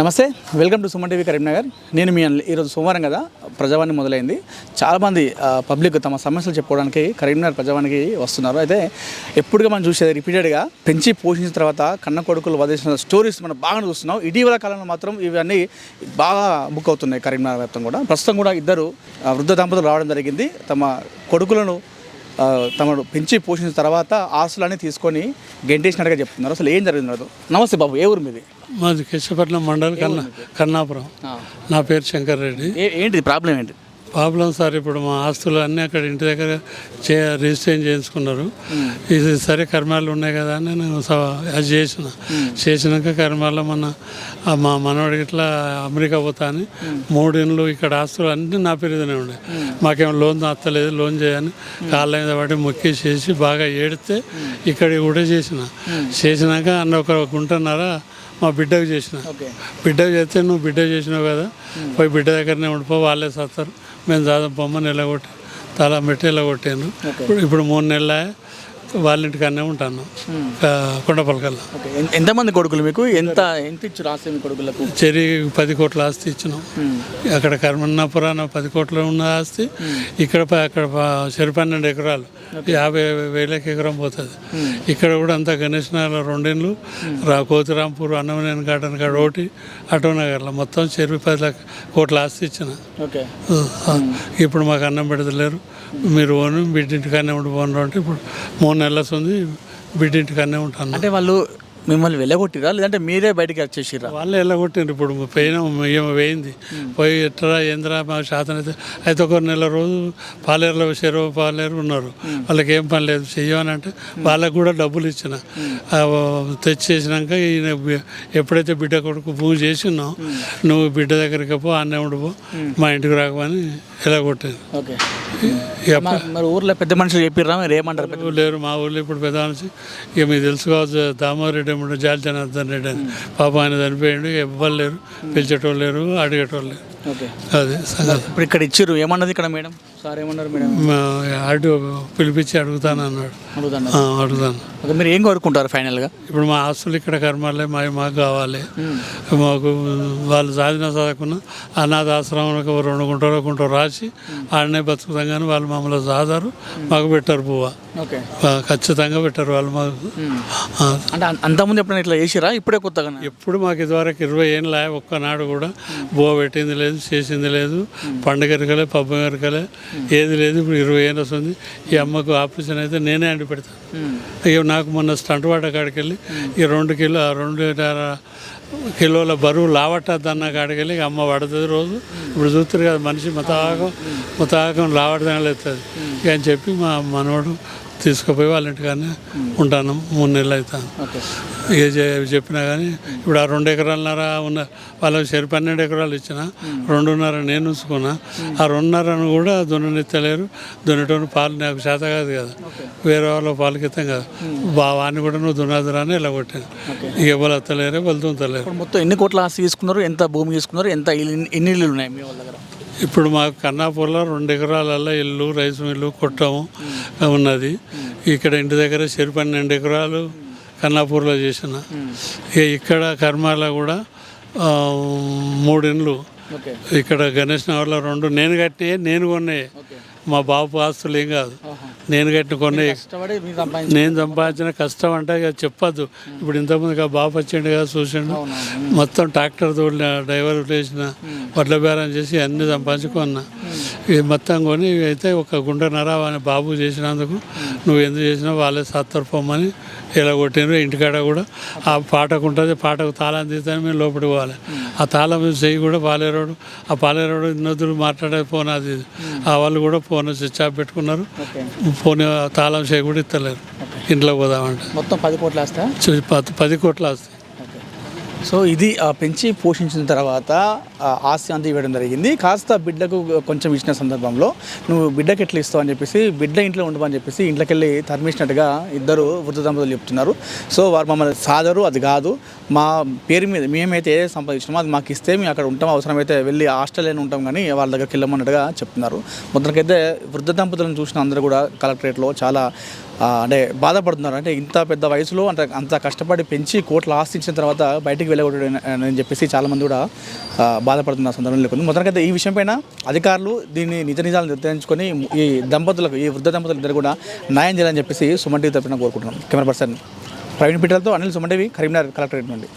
నమస్తే welcome to Suman TV Karimnagar. నేను మీ ఈరోజు సోమవారం కదా ప్రజావాణి మొదలైంది. చాలామంది పబ్లిక్ తమ సమస్యలు చెప్పుకోవడానికి కరీంనగర్ ప్రజావానికి వస్తున్నారు. అయితే ఎప్పుడుగా మనం చూసేది రిపీటెడ్గా పెంచి పోషించిన తర్వాత కన్న కొడుకులు వదిలేసిన స్టోరీస్ మనం బాగా చూస్తున్నాం. ఇటీవల కాలంలో మాత్రం ఇవన్నీ బాగా బుక్ అవుతున్నాయి కరీంనగర్ వ్యాప్తం కూడా. ప్రస్తుతం కూడా ఇద్దరు వృద్ధ దంపతులు రావడం జరిగింది. తమ కొడుకులను తమను పెంచి పోషించిన తర్వాత ఆస్తులన్నీ తీసుకొని గెంటేసినట్టుగా చెప్తున్నారు. అసలు ఏం జరిగింది నమస్తే బాబు ఏ ఊరు మీది? మాది కేశపట్నం మండల్ కన్నా కన్నాపురం. నా పేరు శంకర్ రెడ్డి ఏ- ఏంటిది ప్రాబ్లం ఏంటి? ప్రాబ్లం సార్ ఇప్పుడు మా ఆస్తులు అన్నీ అక్కడ ఇంటి దగ్గర చే రిజిస్ట్రేషన్ చేయించుకున్నారు. ఇది సరే కర్మాలు ఉన్నాయి కదా అని నేను అది చేసిన. చేసినాక కర్మాల్లో మన మా మనవాడికి ఇట్లా అమెరికా పోతా అని మూడేళ్ళు ఇక్కడ ఆస్తులు అన్నీ నా పేరుదనే ఉండే. మాకేం లోన్ అత్తలేదు లోన్ చేయని కాళ్ళ మీద పడి మొక్కి చేసి బాగా ఏడితే ఇక్కడ కూడా చేసిన. చేసినాక అన్న ఒక గుంటన్నర మా బిడ్డకు చేసిన. బిడ్డకు చేస్తే నువ్వు బిడ్డ చేసినావు కదా పోయి బిడ్డ దగ్గరనే ఉండిపో వాళ్ళే సత్తారు. మేము దాదాపు బొమ్మను ఎలాగొట్టి తల పెట్టి ఎలాగొట్టాను ఇప్పుడు ఇప్పుడు మూడు నెలల. వాళ్ళ ఇంటికన్నా ఉంటాను కొండపలకల్లా ఓకే. ఎన్- ఎంతమంది కొడుకులు మీకు? ఎంత ఎంత ఇచ్చారు ఆస్తి కొడుకులకు? చెరి పది కోట్ల ఆస్తి ఇచ్చినాం. అక్కడ కర్మన్నాపురాన పది కోట్ల ఉన్న ఆస్తి. ఇక్కడ ప- అక్కడ చెరు పన్నెండు ఎకరాలు. యాభై వేలకి ఎకరం పోతుంది. ఇక్కడ కూడా అంతా గణేష్ నగర్లో రెండేళ్ళు రా కోతిరాంపూర్ అన్నమనేని గార్డెన్ కాడ ఒకటి అటో నగర్లో మొత్తం చెరువు పది లక్ష కోట్ల ఆస్తి ఇచ్చిన. ఇప్పుడు మాకు అన్నం పెడతలేరు. మీరు ఓను బిడ్డింటికన్నా ఉండి పోను అంటే ఇప్పుడు మూడు నెలల ఉంది బిడ్డింటికన్నా ఉంటాను. అంటే వాళ్ళు మిమ్మల్ని వెళ్ళగొట్టిరా? లేదంటే మీరే బయటికి వచ్చేసిరా వాళ్ళు వెళ్ళగొట్టిండ్రు ఇప్పుడు పోయినా ఏమో వేయింది. పోయి ఎట్రా ఏంద్రా మా శాతం అయితే అయితే ఒక నెల రోజు పాలేరులో చెరువు పాలేరు ఉన్నారు. వాళ్ళకి ఏం పని లేదు. చెయ్యమని అంటే వాళ్ళకి కూడా డబ్బులు ఇచ్చిన. తెచ్చేసినాక ఈయన ఎప్పుడైతే బిడ్డ కొడుకు పూజ చేసినావు నువ్వు బిడ్డ దగ్గరికి పో అన్నే ఉండిపో మా ఇంటికి రాకమని ఎలాగొట్టింది ఓకే. మరి ఊర్లో పెద్ద మనుషులు చెప్పిర్రా మీరు? ఏమంటారు లేరు మా ఊళ్ళో ఇప్పుడు పెద్ద మనిషి. ఇక మీకు తెలుసు కావచ్చు దామోదర్ రెడ్డి ఏమంటే జాలి జనార్దన్ రెడ్డి అని. పాప ఆయన చనిపోయాడు ఎవ్వరు లేరు. పిలిచేటోళ్ళు లేరు అడిగేటోళ్ళు లేరు. అదే ఇప్పుడు ఇక్కడ ఇచ్చిర్రు ఏమన్నది ఇక్కడ మేడం? సార్ ఏమన్నారు మేడం పిలిపించి అడుగుతాను అన్నాడు. అడుగుతాను. ఆ, అడుగుతాను. ఓకే మీరు ఏం కోరుకుంటారు ఫైనల్గా? ఇప్పుడు మా ఆస్తులు ఇక్కడ కర్మాలే మా మాకు కావాలి. మాకు వాళ్ళు సాధిన చదవకున్నా అనాథ ఆశ్రమానికి ఒక రెండు గుంటలో గుంట రాసి ఆడనే బతుకుతాం కానీ వాళ్ళు మమ్మల్ని సాధారు మాకు పెట్టారు పువ్వ ఓకే. ఆ, ఖచ్చితంగా పెట్టారు వాళ్ళు మాకు. ఆ, అంటే అం- అంతకుముందు ఎప్పుడైనా ఇట్లా చేసిరా? ఇప్పుడే కొత్తగా? ఎప్పుడు మాకు ఇదివరకు ఇరవై ఏళ్ళ ఒక్కనాడు కూడా బువ పెట్టింది లేదు చేసింది లేదు. పండుగ ఎరకలే పబ్బ ఎరకలే ఏది లేదు ఇప్పుడు ఇరవై ఏళ్ళు వస్తుంది. ఈ అమ్మకు ఆపరేషన్ అయితే నేనే అండి పెడతాను ఇక నాకు మొన్న స్టంట్ వాట కాడికి వెళ్ళి ఈ రెండు కిలో రెండు కిలోల బరువు లావట్టద్దన్న కాడికి వెళ్ళి అమ్మ పడుతుంది రోజు. ఇప్పుడు చూస్తారు కదా మనిషి మతాకం మతాకం లావట్టదని లేస్తుంది ఇక అని చెప్పి మా మనవడు తీసుకుపోయి వాళ్ళ ఇంటికానే ఉంటాను. మూడు నెలలు అవుతాను చె- చెప్పినా కానీ ఇప్పుడు ఆ రెండు ఎకరాలన్నర ఉన్న వాళ్ళకి సరి పన్నెండు ఎకరాలు ఇచ్చిన రెండున్నర నేను ఉంచుకున్నా ఆ రెండున్నరను కూడా దున్ననెత్తలేరు దున్నటోని పాలు నాకు చేత కాదు కదా. వేరే వాళ్ళ పాలకి ఇస్తాం కదా. బావాన్ని కూడా నువ్వు దున్నదురా అని ఇలా కొట్టాను. ఇక ఎవరు ఎత్తలేరు వాళ్ళు దున్నతలేరు మొత్తం ఎన్ని కోట్ల ఆస్తి తీసుకున్నారు ఎంత భూమి తీసుకున్నారు ఎంత ఎన్ని ఇల్లు ఉన్నాయి మీ వాళ్ళ దగ్గర? ఇప్పుడు మాకు కన్నాపూర్లో రెండు ఎకరాలలో ఇల్లు రైస్ మిల్లు కొట్టము ఉన్నది. ఇక్కడ ఇంటి దగ్గర చెరు పన్నెండు ఎకరాలు కన్నాపూర్లో చేసిన. ఇక ఇక్కడ కర్మాలో కూడా మూడు ఇండ్లు. ఇక్కడ గణేష్ నగర్లో రెండు. నేను కట్టినవి నేను కొన్నాయి మా బాబు ఆస్తులు ఏం కాదు. నేను కట్టిన సంపాదించి నేను సంపాదించిన కష్టం అంటే ఇక చెప్పద్దు. ఇప్పుడు ఇంతకుముందు బాబు వచ్చిండు కదా చూసిండు. మొత్తం ట్రాక్టర్ తోలిన డ్రైవర్ వేసిన వడ్ల బేరం చేసి అన్ని సంపాదించుకున్నా. ఇది మొత్తం కొని అయితే ఒక గుండెన్నర అని బాబు చేసినందుకు నువ్వు ఎందుకు చేసినావు? వాళ్ళే సత్తరు పొమ్మని ఇలా కొట్టినారు ఇంటికాడ కూడా ఆ పాటకు ఉంటుంది పాటకు తాళం తీస్తాను మేము లోపలికి పోవాలి. ఆ తాళం చెయ్యి కూడా పాలేరోడు. ఆ పాలేరోడు ఇన్నొద్దులు మాట్లాడే ఫోన్ అది. ఆ వాళ్ళు కూడా ఫోన్ స్విచ్ ఆఫ్ పెట్టుకున్నారు. ఫోన్ తాళం చేయి కూడా ఇస్తలేరు ఇంట్లో పోదామంటే. మొత్తం పది కోట్ల ఆస్తా? చూ- పది కోట్ల ఓకే సో ఇది పెంచి పోషించిన తర్వాత ఆస్తి అంతా ఇవ్వడం జరిగింది. కాస్త బిడ్డకు కొంచెం ఇచ్చిన సందర్భంలో నువ్వు బిడ్డకి ఎట్లా ఇస్తావు? అని చెప్పేసి బిడ్డ ఇంట్లో ఉండమని చెప్పేసి ఇంట్లోకి వెళ్ళి తరిమించినట్టుగా ఇద్దరు వృద్ధ దంపతులు చెప్తున్నారు. సో వారు మమ్మల్ని సాదరు అది కాదు. మా పేరు మీద మేమైతే ఏదైతే సంపాదించినామో అది మాకు ఇస్తే మేము అక్కడ ఉంటాం. అవసరమైతే వెళ్ళి హాస్టల్లోనే ఉంటాం కానీ వాళ్ళ దగ్గరికి వెళ్ళమన్నట్టుగా చెప్తున్నారు. మొత్తానికైతే వృద్ధ దంపతులను చూసిన అందరూ కూడా కలెక్టరేట్లో చాలా అంటే బాధపడుతున్నారు. అంటే ఇంత పెద్ద వయసులో అంటే అంత కష్టపడి పెంచి కోట్లు ఆశించిన తర్వాత బయటికి వెళ్ళకూడదు అని చెప్పేసి చాలామంది కూడా బాధపడుతున్న సందర్భం లేకుండా. మొదటికైతే ఈ విషయంపైన అధికారులు దీన్ని నిజ నిజాలు నిర్ధారించుకొని ఈ దంపతులకు ఈ వృద్ధ దంపతులు ఇద్దరు కూడా న్యాయం చేయాలని చెప్పేసి సుమన్ టీవీ తరఫున కోరుకుంటున్నాం. కెమెరా పర్సన్ ప్రవీణ్ పిట్టలతో అనిల్ సుమన్ టీవీ కరీంనగర్ కలెక్టరేట్ నుండి.